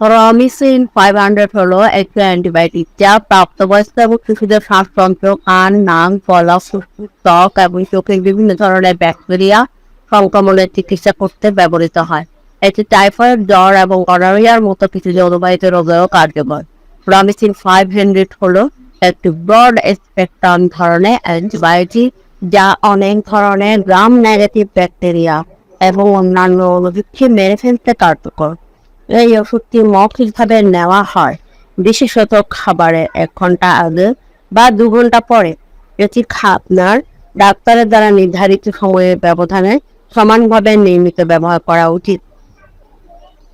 রমিসিন five hundred হলো একটি antibiotic যা প্রাপ্তবয়স্ক এবং শিশুদের শ্বাসতন্ত্র কান নাক গলা ফুসফুস ত্বক এবং চোখের বিভিন্ন ধরনের ব্যাকটেরিয়া সংক্রমণের চিকিৎসা করতে ব্যবহৃত হয় এটি টাইফয়েড জ্বর এবং গনোরিয়ার মতো কিছু জলবাহিত রোগেও কার্যকর রমিসিন ফাইভ হান্ড্রেড হলো একটি ব্রড স্পেকট্রাম ধরনের অ্যান্টিবায়োটিক যা অনেক ধরনের গ্রাম নেগেটিভ ব্যাকটেরিয়া এবং অন্যান্য অণুজীবকে মেরে ফেলতে কার্যকর এই ওষুধটি মৌখিকভাবে নেওয়া হয়। বিশেষত খাবারের এক ঘণ্টা আগে বা দু ঘণ্টা পরে। এটি আপনার ডাক্তারের দ্বারা নির্ধারিত সময়ের ব্যবধানে সমানভাবে নিয়মিত ব্যবহার করা উচিত।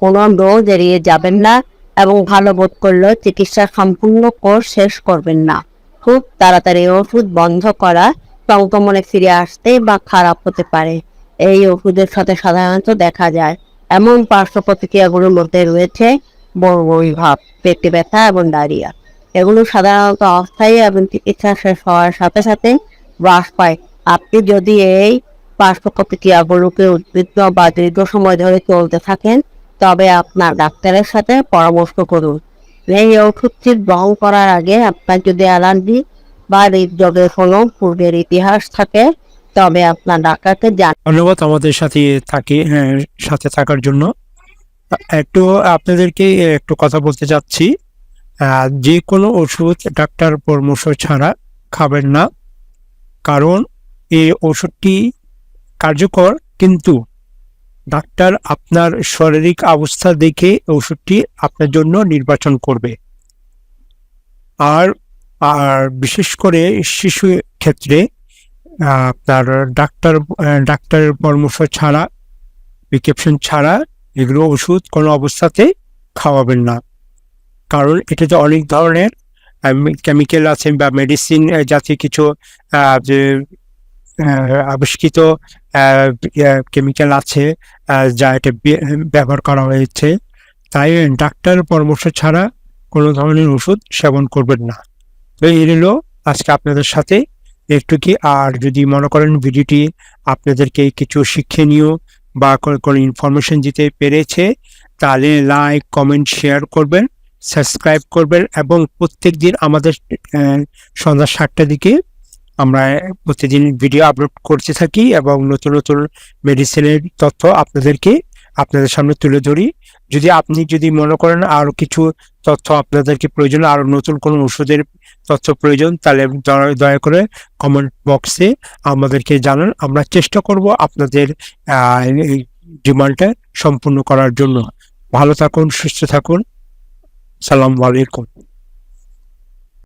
কোনো ডোজ এড়িয়ে যাবেন না এবং ভালো বোধ করলেও চিকিৎসার সম্পূর্ণ কোর্স শেষ করবেন না। খুব তাড়াতাড়ি ওষুধ বন্ধ করা সংক্রমণে ফিরে আসতে বা খারাপ হতে পারে। এই ওষুধের সাথে সাধারণত দেখা যায় এমন পার্শ্ব প্রতিক্রিয়াগুলোর মধ্যে রয়েছে বড় ভাব, পেটে ব্যথা এবং ডায়রিয়া। এগুলো সাধারণত অস্থায়ী এবং চিকিৎসা শেষ হওয়ার সাথে সাথে হ্রাস পায়। আপনি যদি এই পার্শ্ব প্রতিক্রিয়াগুলোকে উদ্বিগ্ন বা দীর্ঘ সময় ধরে চলতে থাকেন, তবে আপনার ডাক্তারের সাথে পরামর্শ করুন। এই ওষুধটি গ্রহণ করার আগে আপনার যদি অ্যালার্জি বা হৃদরোগের কোনো পূর্বের ইতিহাস থাকে তবে আপনার ডাক্তারকে জান ধন্যবাদ আমাদের সাথে থাকি হ্যাঁ, সাথে থাকার জন্য। একটু আপনাদেরকে একটু কথা বলতে চাচ্ছি। যে কোনো ওষুধ ডাক্তার পরামর্শ ছাড়া খাবেন না কারণ এই ওষুধটি কার্যকর কিন্তু ডাক্তার আপনার শারীরিক অবস্থা দেখে ওষুধটি আপনার জন্য নির্বাচন করবে। আর আর বিশেষ করে শিশু ক্ষেত্রে আপনার ডাক্তার ডাক্তারের পরামর্শ ছাড়া, প্রিসক্রিপশন ছাড়া এগুলো ওষুধ কোনো অবস্থাতে খাওয়াবেন না। কারণ এটাতে অনেক ধরনের কেমিক্যাল আছে বা মেডিসিন জাতীয় কিছু যে আবিষ্কৃত কেমিক্যাল আছে যা এটা ব্যবহার করা হয়েছে। তাই ডাক্তার পরামর্শ ছাড়া কোনো ধরনের ওষুধ সেবন করবেন না। তো হলো আজকে আপনাদের সাথে। একটু কি, আর যদি মনে করেন ভিডিওটি আপনাদেরকে কিছু শিক্ষণীয় বা কোনো- ইনফরমেশন দিতে পেরেছে, তাহলে লাইক কমেন্ট শেয়ার করবেন সাবস্ক্রাইব করবেন এবং প্রত্যেক দিন আমাদের সন্ধ্যা সাতটার দিকে আমরা প্রতিদিন ভিডিও আপলোড করতে থাকি এবং নতুন নতুন মেডিসিনের তথ্য আপনাদেরকে আপনাদের সামনে তুলে ধরি। যদি আপনি যদি মনে করেন আরও কিছু তথ্য আপনাদেরকে প্রয়োজন আরও নতুন কোনো ওষুধের তথ্য প্রয়োজন, তাহলে দয়া- করে কমেন্ট বক্সে আমাদেরকে জানান। আমরা চেষ্টা করব আপনাদের ডিমান্ডটা সম্পূর্ণ করার জন্য। ভালো থাকুন, সুস্থ থাকুন। সালাম আলাইকুম।